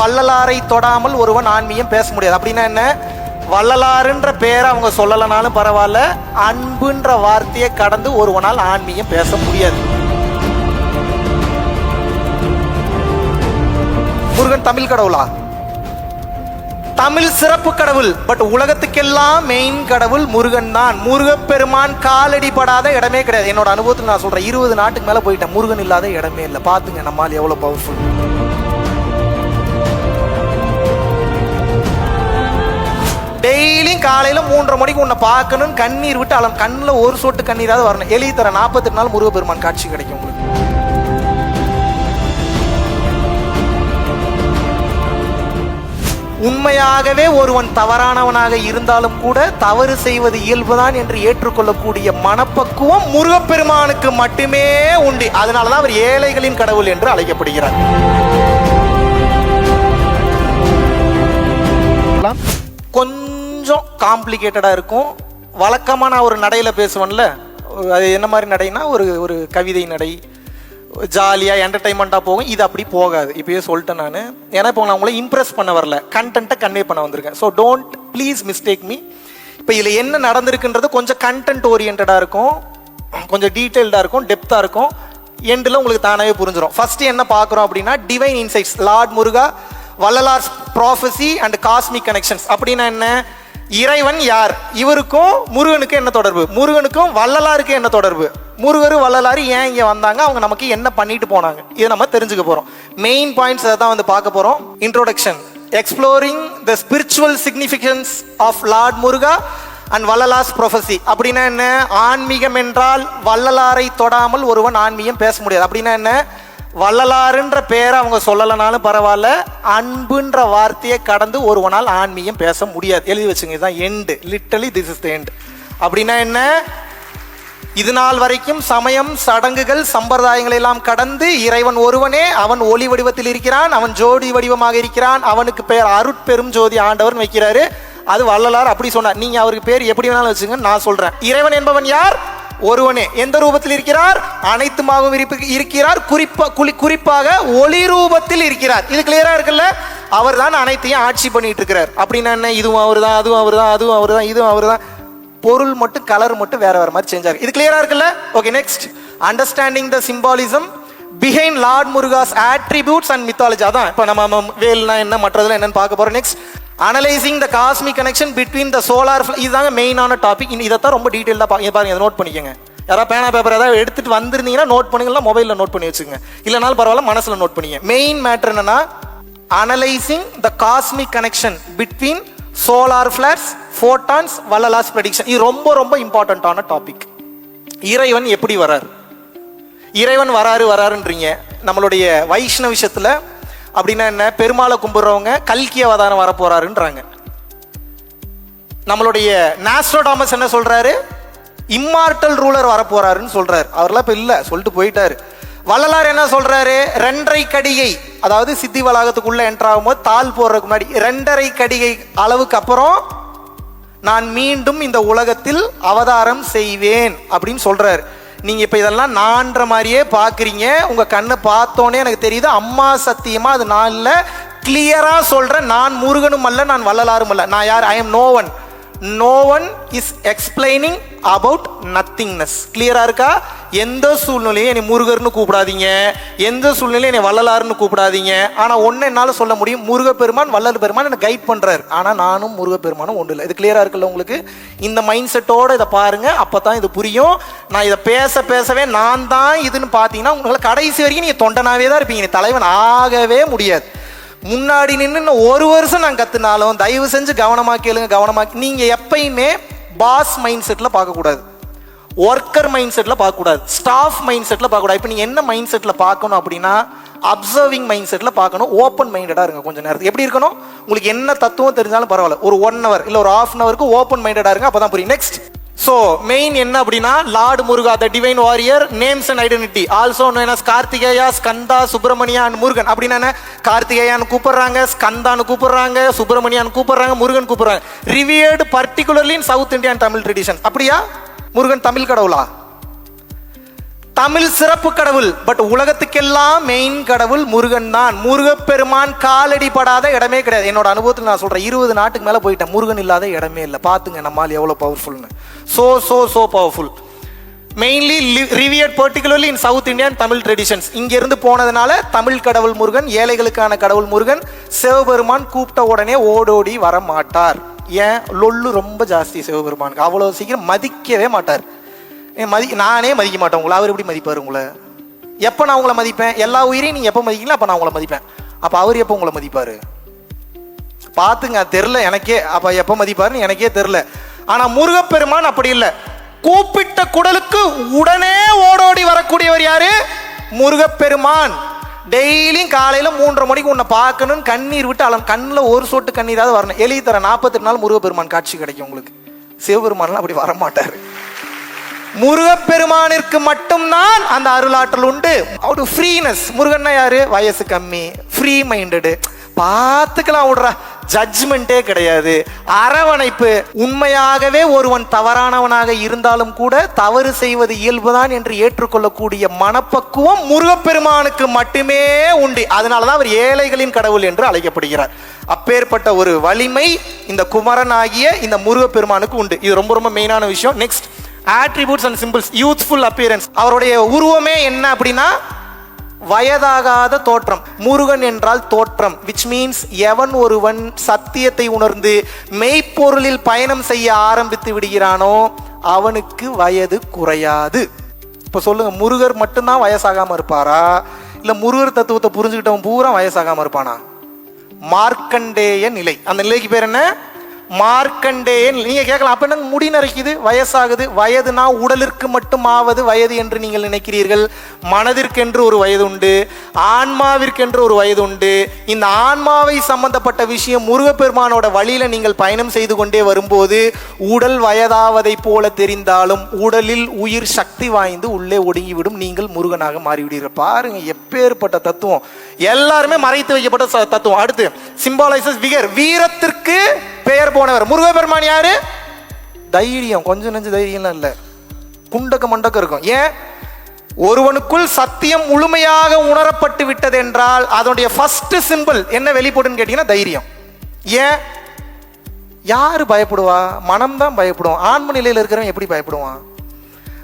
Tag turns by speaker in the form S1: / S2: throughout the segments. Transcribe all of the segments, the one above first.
S1: வள்ளலாரை தொடாமல் ஒருவன் ஆன்மீகம் பேச முடியாது. அப்படின்னா என்ன? வள்ளலாறுன்ற பேரை அவங்க சொல்லலைனாலும் பரவாயில்ல. அன்புன்ற வார்த்தையை கடந்து ஒருவனால் ஆன்மீகம் பேச முடியாது. முருகன் தமிழ் கடவுளா? தமிழ் சிறப்பு கடவுள் பட் உலகத்துக்கெல்லாம் மெயின் கடவுள் முருகன் தான். முருகப்பெருமான் காலடிப்படாத இடமே கிடையாது. என்னோட அனுபவத்தில் நான் சொல்றேன் இருபது நாட்டுக்கு மேல போயிட்டேன். முருகன் இல்லாத இடமே இல்லை. பாத்துங்க நம்மால் எவ்வளவு பவர்ஃபுல் டெய்லியும் காலையில மூன்றரை மணிக்கு உன்னை பார்க்கணும் கண்ணீர் விட்டு அலம் கண்ணில் ஒரு சொட்டு கண்ணீராவது வரணும். எலி தர நாற்பத்தெட்டு நாள் முருகப்பெருமான் காட்சி கிடைக்கும் உங்களுக்கு. உண்மையாகவே ஒருவன் தவறானவனாக இருந்தாலும் கூட தவறு செய்வது இயல்புதான் என்று ஏற்றுக்கொள்ளக்கூடிய மனப்பக்குவம் முருகப்பெருமானுக்கு மட்டுமே உண்டு. அதனாலதான் அவர் ஏழைகளின் கடவுள் என்று அழைக்கப்படுகிறார். கொஞ்சம் கொஞ்சம் காம்ப்ளிகேட்டடாக இருக்கும். வழக்கமாக நான் ஒரு நடையில் பேசுவேன்ல. அது என்ன மாதிரி நடைனா ஒரு ஒரு கவிதை நடை ஜாலியாக என்டர்டைன்மெண்ட்டாக போகும். இது அப்படி போகாது. இப்போயே சொல்லிட்டேன் நான். ஏன்னா இப்போ நான் உங்களை இம்ப்ரெஸ் பண்ண வரல. கண்டென்ட்டை கன்வே பண்ண வந்திருக்கேன். So don't please mistake me இப்போ இதில் என்ன நடந்திருக்குன்றது கொஞ்சம் கண்டென்ட் ஓரியன்டாக இருக்கும். கொஞ்சம் டீட்டெயில்டாக இருக்கும் டெப்த்தாக இருக்கும். எண்டில் உங்களுக்கு தானாகவே புரிஞ்சிடும் ஃபஸ்ட்டு என்ன பார்க்குறோம் அப்படின்னா divine insights lord Muruga Vallalar prophecy and cosmic connections அப்படின்னா என்ன? இறைவன் யார்? இவருக்கும் முருகனுக்கும் என்ன தொடர்பு? முருகனுக்கும் வள்ளலாருக்கு என்ன தொடர்பு? முருகர் வள்ளலார் ஏன் இங்கே வந்தாங்க? அவங்க நமக்கு என்ன பண்ணிட்டு போனாங்க? இதை நம்ம தெரிஞ்சுக்க போகிறோம் மெயின் பாயிண்ட்ஸ் அதை தான் வந்து பார்க்க போகிறோம் introduction exploring the spiritual significance of lord Muruga and Vallalar's prophecy அப்படின்னா என்ன? ஆன்மீகம் என்றால் வள்ளலாரை தொடாமல் ஒருவன் ஆன்மீகம் பேச முடியாது. அப்படின்னா என்ன? வள்ளலாறுன்ற பேரை அவங்க சொல்லலைனாலும் பரவாயில்ல. அன்புன்ற வார்த்தையை கடந்து ஒருவனால் ஆன்மீகம் பேச முடியாது. எழுதி வச்சுங்க இதுதான் end literally this is the end அப்படின்னா என்ன? இது நாள் வரைக்கும் சமயம் சடங்குகள் சம்பிரதாயங்களை எல்லாம் கடந்து இறைவன் ஒருவனே அவன் ஒளி வடிவத்தில் இருக்கிறான் அவன் ஜோடி வடிவமாக இருக்கிறான் அவனுக்கு பேர் அருட்பெரும் ஜோதி ஆண்டவர் வைக்கிறாரு. அது வள்ளலார் அப்படி சொன்னார். நீங்க அவருக்கு பேர் எப்படி வேணாலும் வச்சுங்க நான் சொல்றேன். இறைவன் என்பவன் யார்? ஒருவனே எந்த ரூபத்தில் இருக்கிறார்? அனைத்துமாகவும் இருக்கிறார். குறிப்பா குளி குறிப்பாக ஒளி ரூபத்தில் இருக்கிறார். இது கிளியரா இருக்குல்ல? அவர் தான் அனைத்தையும் ஆட்சி பண்ணிட்டு இருக்கிறார். அப்படின்னா என்ன? இதுவும் அவர் தான் அதுவும் அவர் தான் அதுவும் அவர் தான் இதுவும் அவர் தான் பொருள் மட்டும் கலர் மட்டும் வேற வேற மாதிரி செஞ்சார். இது கிளியரா இருக்குல்ல? Okay next understanding the symbolism behind lord Muruga's attributes and mythology அதான் இப்போ நம்ம வேல்னா என்ன மற்றதெல்லாம் என்னன்னு பார்க்க போறோம். Next analysing the cosmic connection between the solar இதுதாங்க மெயினான டாபிக் இதைத்தான் ரொம்ப டீட்டெயிலாக பாருங்க பாருங்க இதை நோட் பண்ணிக்கோங்க. யாராவது பேனா பேப்பர் ஏதாவது எடுத்துட்டு வந்திருந்தீங்கன்னா நோட் பண்ணுங்களா மொபைலில் நோட் பண்ணி வச்சுங்க இல்லைனாலும் பரவாயில்ல மனசில் நோட் பண்ணிங்க. மெயின் மேட்ரு என்னன்னா analysing the cosmic connection between solar flares photons Vallalar's prediction இது ரொம்ப ரொம்ப இம்பார்ட்டண்ட்டான டாபிக் இறைவன் எப்படி வரார் இறைவன் வராரு வராருன்றீங்க. நம்மளுடைய வைஷ்ணவ விஷயத்தில் அப்படின்னா என்ன? பெருமாளை கும்பிட்றவங்க கல்கி அவதாரம் வர போறாருன்றாங்க நம்மளுடைய நாஸ்ட்ரோடாமஸ் என்ன சொல்றாரு? இம்மார்டல் ரூலர் வரப்போறாருன்னு சொல்றாரு. அவர்லாம் இப்போ இல்லை சொல்லிட்டு போயிட்டாரு. வள்ளலார் என்ன சொல்றாரு? ரெண்டரை கடிகை அதாவது சித்தி வளாகத்துக்குள்ள என்டர் ஆகும்போது தால் போடுறதுக்கு முன்னாடி ரெண்டரை கடிகை அளவுக்கு அப்புறம் நான் மீண்டும் இந்த உலகத்தில் அவதாரம் செய்வேன் அப்படின்னு சொல்றாரு. நீங்கள் இப்போ இதெல்லாம் நான்ற மாதிரியே பார்க்குறீங்க உங்கள் கண்ணை பார்த்தோன்னே எனக்கு தெரியுது அம்மா சத்தியமாக அது நான் இல்லை கிளியராக சொல்கிறேன் நான் முருகனும் அல்ல நான் வள்ளலாரும் அல்ல. நான் யார்? I am no one no one is explaining about nothingness கிளியரா இருக்கா? எந்த சூழ்நிலையும் என்னை முருகர்னு கூப்பிடாதீங்க. எந்த சூழ்நிலையும் என்னை வள்ளலார்னு கூப்பிடாதீங்க. ஆனா ஒன்னு என்னால சொல்ல முடியும். முருகப்பெருமான் வள்ளல் பெருமான் என்னை கைட் பண்றாரு. ஆனா நானும் முருகப்பெருமானும் ஒன்று இல்லை. இது கிளியரா இருக்குல்ல உங்களுக்கு? இந்த மைண்ட் செட்டோட இதை பாருங்க. அப்பதான் இது புரியும். நான் இதை பேச பேசவே நான் தான் இதுன்னு பார்த்தீங்கன்னா உங்களை கடைசி வரைக்கும் நீங்க தொண்டனாவே தான் இருப்பீங்க. தலைவன் ஆகவே முடியாது. முன்னாடி நின்று ஒரு வருஷம் நான் கத்துனாலும் தயவு செஞ்சு கவனமாக கேளுங்க கவனமா நீங்க எப்பயுமே பாஸ் மைண்ட் செட்டில் பார்க்கக்கூடாது. ஒர்க்கர் மைண்ட் செட்டில் பார்க்கக்கூடாது. ஸ்டாஃப் மைண்ட் செட்டில் பார்க்கக்கூடாது. இப்போ நீங்கள் என்ன மைண்ட் செட்டில் பார்க்கணும் அப்படின்னா அப்சர்விங் மைண்ட் செட்டில் பார்க்கணும். ஓப்பன் மைண்டடாக இருங்க கொஞ்சம் நேரத்துக்கு. எப்படி இருக்கணும்? உங்களுக்கு என்ன தத்துவம் தெரிஞ்சாலும் பரவாயில்ல. ஒரு ஒன் ஹவர் இல்லை ஒரு ஹாஃப் அன் ஹவருக்கு ஓப்பன் மைண்டடாக இருங்க அப்பதான் புரியும். நெக்ஸ்ட் ஸோ மெயின் என்ன அப்படின்னா lord Muruga the divine warrior names and identity also என்ன கார்த்திகேயா ஸ்கந்தா சுப்பிரமணியா அண்ட் முருகன் அப்படின்னா என்ன கார்த்திகேயான்னு கூப்பிடுறாங்க ஸ்கந்தான்னு கூப்பிடுறாங்க சுப்பிரமணியான்னு கூப்பிடுறாங்க முருகன் கூப்பிடுறாங்க. Revered particularly in south Indian Tamil tradition அப்படியா? முருகன் தமிழ் கடவுளா? தமிழ் சிறப்பு கடவுள் பட் உலகத்துக்கெல்லாம் மெயின் கடவுள் முருகன் தான். முருகப்பெருமான் காலடி படாத இடமே கிடையாது. என்னோட அனுபவத்தில் நான் சொல்கிறேன் இருபது நாட்டுக்கு மேலே போயிட்டேன். முருகன் இல்லாத இடமே இல்லை. பார்த்துங்க நம்மால் எவ்வளோ பவர்ஃபுல்னு so so so powerful mainly revered particularly in south Indian Tamil traditions இங்கேருந்து போனதுனால தமிழ் கடவுள் முருகன் ஏழைகளுக்கான கடவுள் முருகன் சிவபெருமான் கூப்பிட்ட உடனே ஓடோடி வர மாட்டார் ஏன்? லொல்லு ரொம்ப ஜாஸ்தி சிவபெருமானுக்கு. அவ்வளோ சீக்கிரம் மதிக்கவே மாட்டார். மதி நானே மதிக்க மாட்டேன் உங்களை. அவர் எப்படி மதிப்பார் உங்களை? எப்போ நான் உங்களை மதிப்பேன்? எல்லா உயிரையும் நீங்கள் எப்போ மதிக்கீங்களோ அப்போ நான் உங்களை மதிப்பேன். அப்போ அவர் எப்போ உங்களை மதிப்பார்? பார்த்துங்க தெரில எனக்கே அப்போ எப்போ மதிப்பாருன்னு எனக்கே தெரில ஆனால் முருகப்பெருமான் அப்படி இல்லை. கூப்பிட்ட குடலுக்கு உடனே ஓடோடி வரக்கூடியவர் யாரு? முருகப்பெருமான். டெய்லியும் காலையில் மூன்றரை மணிக்கு உன்னை பார்க்கணும்னு கண்ணீர் விட்டு அலம் கண்ணில் ஒரு சொட்டு கண்ணீராவது வரணும். எலி தர நாற்பத்தெட்டு நாள் முருகப்பெருமான் காட்சி கிடைக்கும் உங்களுக்கு. சிவபெருமான்லாம் அப்படி வர மாட்டார் முருகப்பெருமானிற்கு மட்டும்தான் அந்த அருளாற்றல் உண்டு. அவரு ஃப்ரீனஸ் முருகன்னா யாரு? வயசு கம்மி. ஃப்ரீ மைண்டடு பார்த்துக்கலாம் விடுறா. ஜட்ஜ்மெண்ட்டே கிடையாது. அரவணைப்பு. உண்மையாகவே ஒருவன் தவறானவனாக இருந்தாலும் கூட தவறு செய்வது இயல்புதான் என்று ஏற்றுக்கொள்ளக்கூடிய மனப்பக்குவம் முருகப்பெருமானுக்கு மட்டுமே உண்டு. அதனாலதான் அவர் ஏழைகளின் கடவுள் என்று அழைக்கப்படுகிறார். அப்பேற்பட்ட ஒரு வலிமை இந்த குமரன் ஆகிய இந்த முருகப்பெருமானுக்கு உண்டு. இது ரொம்ப ரொம்ப மெயினான விஷயம். Next attributes and symbols youthful appearance அவருடைய உருவமே என்ன அப்படின்னா வயதாகாத தோற்றம். முருகன் என்றால் தோற்றம் விச் மீன்ஸ் எவன் ஒருவன் சத்தியத்தை உணர்ந்து மெய்ப்பொருளில் பயணம் செய்ய ஆரம்பித்து விடுகிறானோ அவனுக்கு வயது குறையாது. இப்போ சொல்லுங்க முருகர் மட்டும்தான் வயசாகாமல் இருப்பாரா? இல்லை முருகர் தத்துவத்தை புரிஞ்சுக்கிட்டவன் பூரா வயசாகாமல் இருப்பானா? மார்க்கண்டேய நிலை. அந்த நிலைக்கு பேர் என்ன? மார்க்கண்டேயன் நீங்க கேட்கலாம். அப்ப என்ன முடி நரைக்குது வயசாகுது. வயதுனா உடலிற்கு மட்டும் ஆவது வயது என்று நீங்கள் நினைக்கிறீர்கள். மனதிற்கென்று ஒரு வயது உண்டு. ஆன்மாவிற்கென்று ஒரு வயது உண்டு. இந்த ஆன்மாவை சம்பந்தப்பட்ட விஷயம் முருகப்பெருமானோட வழியில நீங்கள் பயணம் செய்து கொண்டே வரும்போது உடல் வயதாவதை போல தெரிந்தாலும் உடலில் உயிர் சக்தி வாய்ந்து உள்ளே ஒடுங்கிவிடும். நீங்கள் முருகனாக மாறிவிடுகிற பாருங்க எப்பேற்பட்ட தத்துவம். எல்லாருமே மறைத்து வைக்கப்பட்ட தத்துவம். அடுத்து சிம்பாலைசஸ் விகர். வீரத்திற்கு பெயர் போனவர். முருகபெருமான் யாரு? தைரியம். கொஞ்சம் நெஞ்சு தைரியம்லாம் இல்லை. குண்டக்க மண்டக்க இருக்கும். ஏன்? ஒருவனுக்குள் சத்தியம் முழுமையாக உணரப்பட்டு விட்டது என்றால் அதனுடைய ஃபர்ஸ்ட் சிம்பிள் என்ன வெளிப்படுன்னு கேட்டீங்கன்னா தைரியம். ஏன்? யாரு பயப்படுவா? மனம் தான் பயப்படும் ஆன்ம நிலையில் இருக்கிறவன் எப்படி பயப்படுவான்?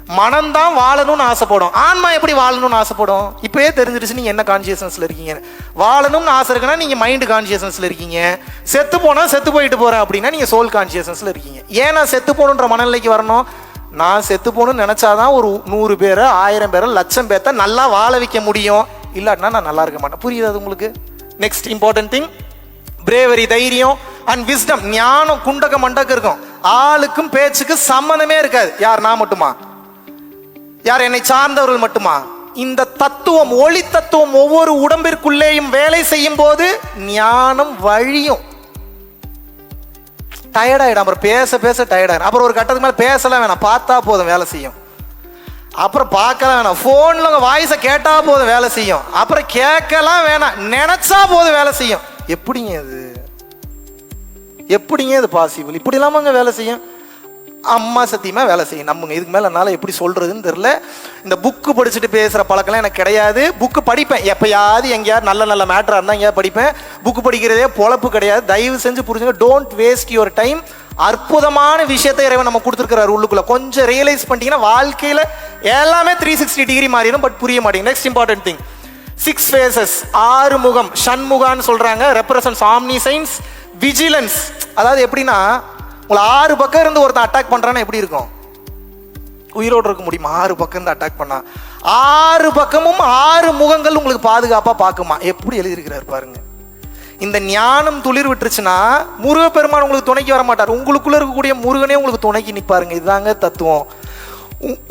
S1: மனம்தான் வாழணும்னு ஆசைப்படும். ஆன்மா எப்படி வாழணும்னு ஆசைப்படும்? இப்பயே தெரிஞ்சிருச்சு நீங்க என்ன கான்சியஸ்னஸ்ல இருக்கீங்க. வாழணும்னு ஆசை இருக்குன்னா நீங்க மைண்ட் கான்சியஸ்னஸ்ல இருக்கீங்க. செத்து போனா செத்து போயிட்டு போறேன் அப்படின்னா நீங்க சோல் கான்சியஸ்னஸ்ல இருக்கீங்க. ஏன் நான் செத்து போகணுன்ற மனநிலைக்கு வரணும்? நான் செத்து போகணும்னு நினைச்சாதான் ஒரு நூறு பேரை ஆயிரம் பேரை லட்சம் பேர்த்த நல்லா வாழ வைக்க முடியும். இல்லாட்டினா நான் நல்லா இருக்க மாட்டேன். புரியுது அது உங்களுக்கு? நெக்ஸ்ட் இம்பார்ட்டன்ட் திங் பிரேவரி தைரியம் அண்ட் விஸ்டம் ஞானம் குண்டக மண்டக்கம் இருக்கும். ஆளுக்கும் பேச்சுக்கு சம்மந்தமே இருக்காது. யார்? நான் மட்டுமா? யார் என்னை சார்ந்தவர்கள் மட்டுமா? இந்த தத்துவம் ஒளி தத்துவம் ஒவ்வொரு உடம்பிற்குள்ளேயும் வேலை செய்யும் போது ஞானம் வழியும். டயர்டாயிடும் அப்புறம் பேச பேச டயர்டாயிடும் அப்புறம் ஒரு கட்டத்துக்கு மேலே பேசலாம் வேணாம். பார்த்தா போதும் வேலை செய்யும். அப்புறம் பார்க்கலாம் வேணாம். ஃபோனில் உங்கள் வாய்ஸை கேட்டால் போதும் வேலை செய்யும். அப்புறம் கேட்கலாம் வேணாம். நினச்சா போதும் வேலை செய்யும். எப்படிங்க இது? எப்படிங்க இது பாசிபிள் இப்படி இல்லாமங்க வேலை செய்யும்? அம்மா சத்தியமா வேலை செய்யும். நம்புங்க இதுக்கு மேலே என்னால் எப்படி சொல்கிறதுன்னு தெரில இந்த புக்கு படிச்சுட்டு பேசுகிற பழக்கம்லாம் எனக்கு கிடையாது. புக்கு படிப்பேன். எப்பயாவது எங்கேயாவது நல்ல நல்ல மேட்டராக இருந்தால் எங்கேயாவது படிப்பேன். புக்கு படிக்கிறதே பொழப்பு கிடையாது. தயவு செஞ்சு புரிஞ்சுங்க டோன்ட் வேஸ்ட் யுவர் டைம் அற்புதமான விஷயத்தை இறைவன் நம்ம கொடுத்துருக்கிறார் உள்ளுக்குள்ள. கொஞ்சம் ரியலைஸ் பண்ணிட்டீங்கன்னா வாழ்க்கையில் எல்லாமே த்ரீ சிக்ஸ்டி டிகிரி மாறிடும் பட் புரிய மாட்டேங்க next important thing six faces ஆறு முகம் ஷண்முகான்னு சொல்றாங்க. ரெப்ரசன்ஸ் ஆம்னி சைன்ஸ் விஜிலன்ஸ் அதாவது எப்படின்னா உங்களை ஆறு பக்கம் இருந்து ஒருத்தன் அட்டாக் பண்ணுறான்னா எப்படி இருக்கும்? உயிரோடு இருக்க முடியுமா? ஆறு பக்கம் இருந்து அட்டாக் பண்ணா. ஆறு பக்கமும் ஆறு முகங்கள் உங்களுக்கு பாதுகாப்பாக பார்க்குமா? எப்படி எழுதியிருக்கிறார் பாருங்க. இந்த ஞானம் துளிர் விட்டுருச்சுன்னா முருகப்பெருமான் உங்களுக்கு துணைக்கு வர மாட்டார். உங்களுக்குள்ள இருக்கக்கூடிய முருகனே உங்களுக்கு துணைக்கு நிற்பாருங்க இதுதாங்க தத்துவம்.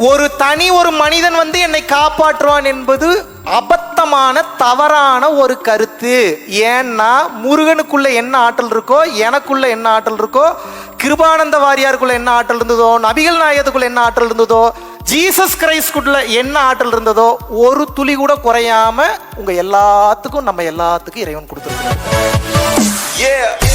S1: ஒரு தனி ஒரு மனிதன் வந்து என்னை காப்பாற்றுவான் என்பது அபத்தமான தவறான ஒரு கருத்து. ஏன்னா முருகனுக்குள்ள என்ன ஆற்றல் இருக்கோ எனக்குள்ள என்ன ஆற்றல் இருக்கோ கிருபானந்த வாரியாருக்குள்ள என்ன ஆற்றல் இருந்ததோ நபிகள் நாயகத்துக்குள்ள என்ன ஆற்றல் இருந்ததோ ஜீசஸ் கிரைஸ்குள்ள என்ன ஆற்றல் இருந்ததோ ஒரு துளி கூட குறையாம உங்க எல்லாத்துக்கும் நம்ம எல்லாத்துக்கும் இறைவன்
S2: கொடுத்துருக்கோம்